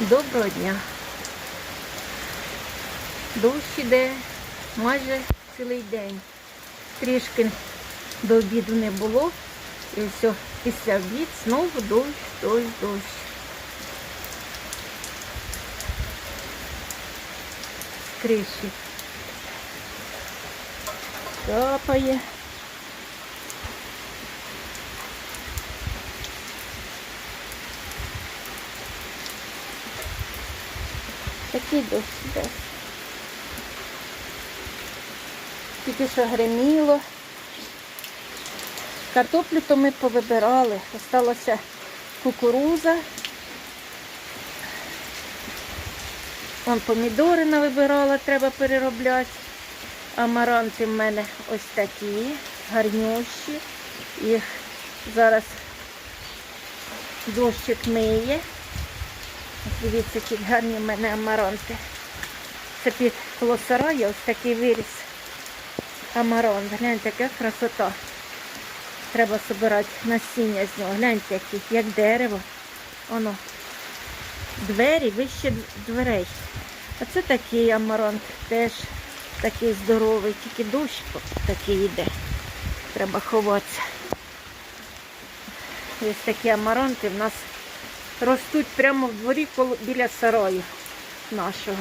Доброго дня. Дощ іде майже цілий день. Трішки до обіду не було. І все, після обід знову дощ, дощ, дощ. З криші. Капає. Такий дощ. Тільки що гриміло. Картоплю то ми повибирали. Осталася кукуруза. Вон помідори навибирала, треба переробляти. Амаранти в мене ось такі, гарнющі. Їх зараз дощик миє. Дивіться, які гарні в мене амаранти. Це під колосараю ось такий виріс амарант. Гляньте, яка красота. Треба збирати насіння з нього. Гляньте, які, як дерево. Воно. Двері вище дверей. А це такий амарант, теж такий здоровий, тільки дощ такий йде. Треба ховатися. Ось такі амаранти в нас ростуть прямо в дворі біля сараю нашого.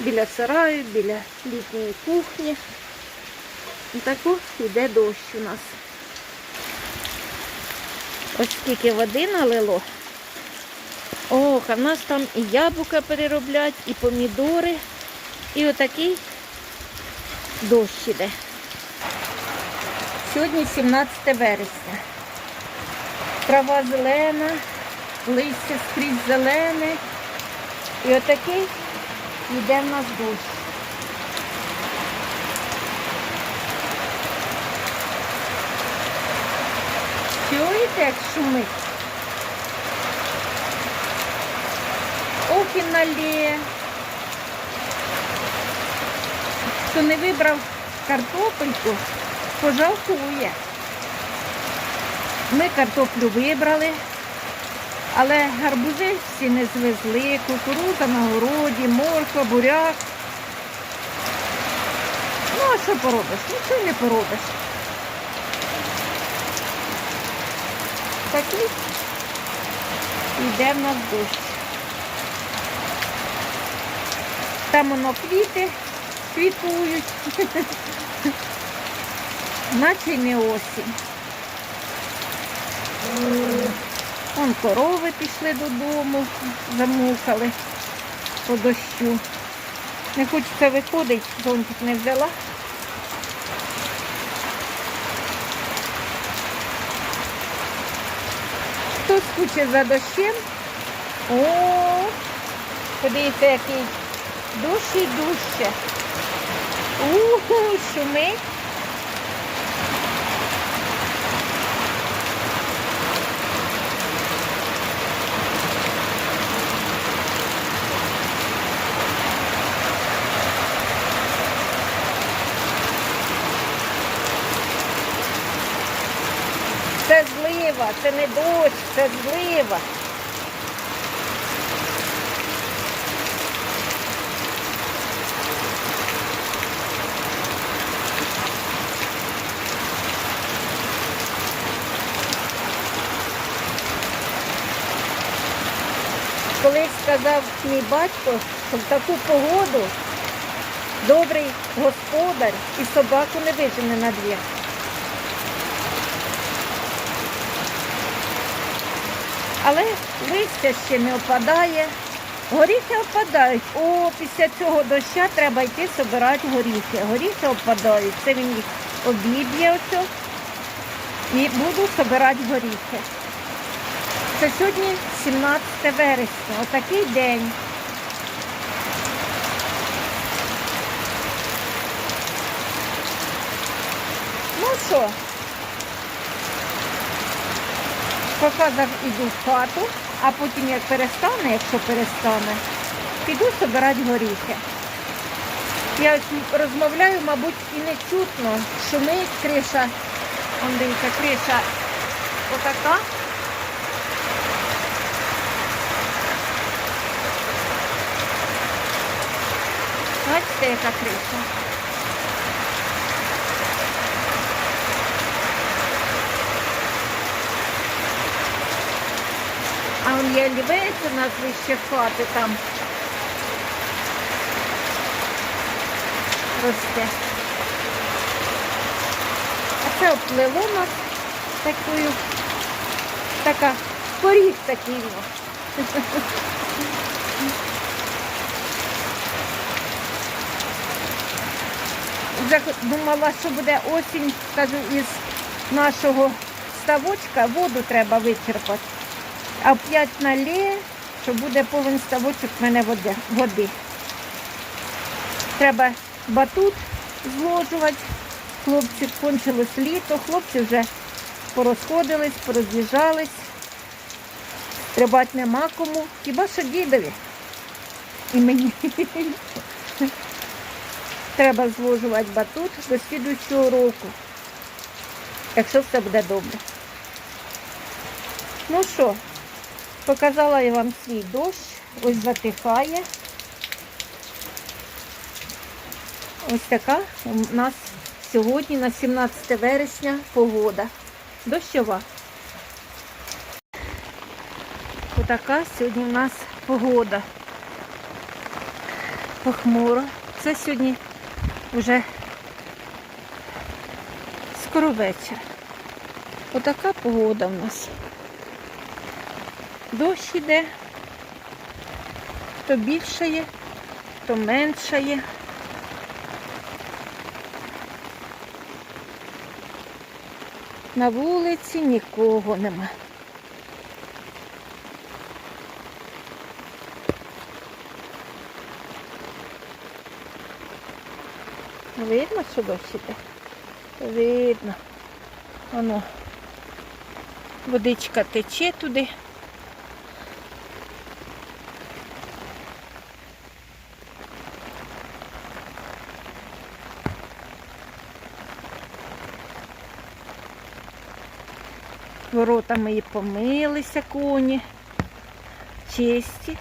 Біля сараю, біля літньої кухні. І таку йде дощ у нас. Ось скільки води налило. Ох, а в нас там і яблука перероблять, і помідори. І отакий дощ іде. Сьогодні 17 вересня. Трава зелена, листя скрізь зелене. І отакий йде в нас дощ. Чуєте, як шумить? Ох і налє. Хто не вибрав картопельку, пожалкує. Ми картоплю вибрали, але гарбузи всі не звезли, кукурудза на городі, морква, буряк. Ну, а що поробиш? Нічого не поробиш. Такий йде в нас дощ. Там воно квіти квітують. Наче не осінь. Вон корови пішли додому, замукали по дощу. Не хочеться виходить, зонтик не взяла. Хто скуче за дощем? О, подивіться, який дужче і дужче. Уху, шумить. Це злива, це не дощ, це злива. Колись сказав мій батько, що в таку погоду добрий господар і собаку не вижене на двір. Але листя ще не опадає. Горіхи опадають. О, після цього доща треба йти збирати горіхи. Горіхи опадають. Це він їх обіб'є ось. І буду збирати горіхи. Це сьогодні 17 вересня. Отакий день. Ну що, Показав, іду в хату, а потім як перестане, якщо перестане, піду собирати горіхи. Я розмовляю, мабуть, і не чутно, що ми криша, он дивіться, криша отака. Бачите, яка криша. Є лівець у нас вище хати там. Росте. А це оплило нас такою, така, поріг такий. думала, що буде осінь, кажу, із нашого ставочка воду треба вичерпати. А п'ять налє, що буде повен ставочок в мене води. води. Треба батут зложувати. Хлопці кончилось літо, хлопці вже порозходились, пороз'їжджались. Стрибати нема кому. Хіба що дідові. І мені. Треба зложувати батут до слідуючого року, якщо все буде добре. Ну що, показала я вам свій дощ, ось затихає. Ось така у нас сьогодні на 17 вересня погода. Дощова. Отака сьогодні у нас погода. Похмуро. Це сьогодні вже скоро вечір. Отака погода в нас. Дощ іде, то більшає, то меншає. На вулиці нікого нема. Видно, що дощ іде? Видно. Воно. Водичка тече туди. Ворота мої помилися коні. Чисті.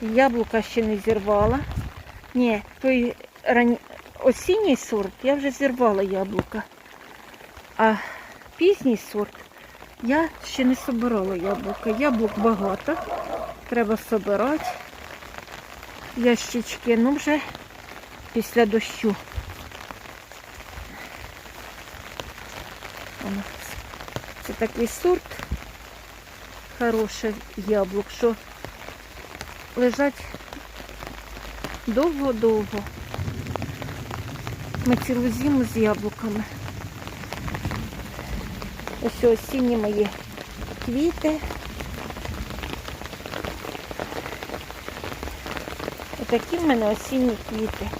Яблука ще не зірвала. Ні, той рані... осінній сорт я вже зірвала яблука. А пізній сорт я ще не собирала яблука. Яблук багато. Треба собирати. Ящички, ну вже після дощу. Це такий сорт хороший яблук, що лежать довго-довго. Ми цілу зиму з яблуками. Ось осінні мої квіти. Отакі в мене осінні квіти.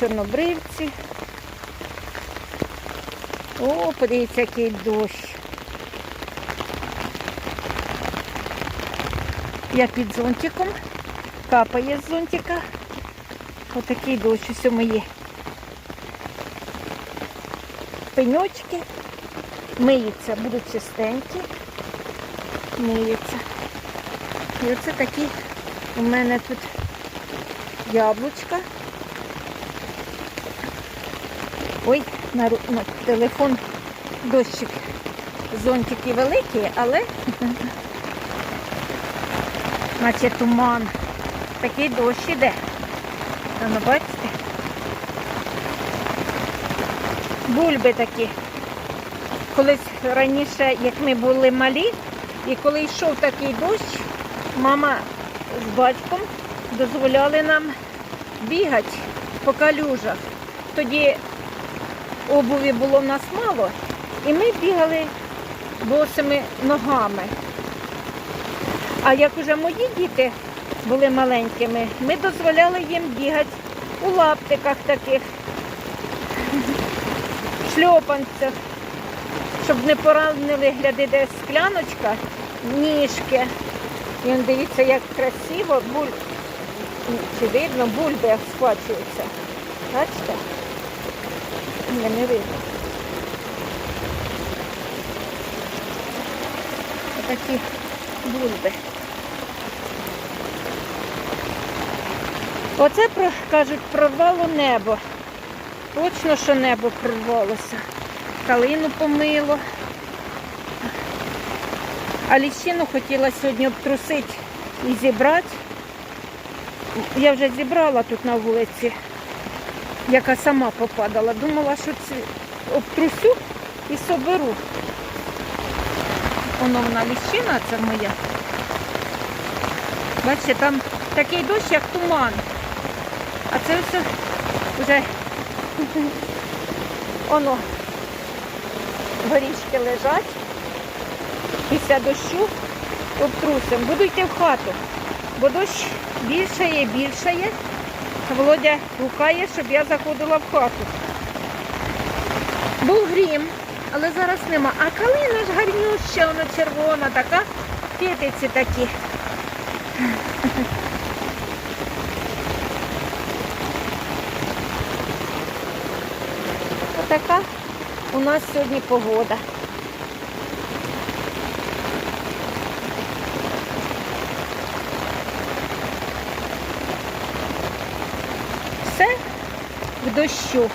Чорнобривці. О, подивіться, який дощ. Я під зонтиком, капає з зонтика. Отакий дощ ось мої пеньочки. Миються, будуть чистенькі. Миються. І оце такі у мене тут яблучка. Ой, на, на телефон дощик. Зонтики великі, але наче туман. Такий дощ іде. Ну бачите? Бульби такі. Колись раніше, як ми були малі, і коли йшов такий дощ, мама з батьком дозволяли нам бігати по калюжах. Тоді обуві було в нас мало, і ми бігали босими ногами. А як уже мої діти були маленькими, ми дозволяли їм бігати у лаптиках таких, шльопанцях, щоб не поранили, гляди, де скляночка, ніжки. І дивіться, як красиво буль... Чи видно, бульби схвачуються. Бачите? Ні, не видно. Отакі бульби. Оце кажуть, прорвало небо. Точно, що небо прорвалося. Калину помило. А ліщину хотіла сьогодні обтрусити і зібрати. Я вже зібрала тут на вулиці, яка сама попадала. Думала, що це обтрусю і соберу. Воно вона ліщина, це моя. Бачите, там такий дощ, як туман. А це все вже воно горішки лежать. Після дощу обтрусимо. Буду йти в хату, бо дощ більшає, більшає. Володя гукає, щоб я заходила в хату. Був грім, але зараз нема. А калина ж гарнюща, вона червона, така, пітиці такі. Отака у нас сьогодні погода. Все в дощу.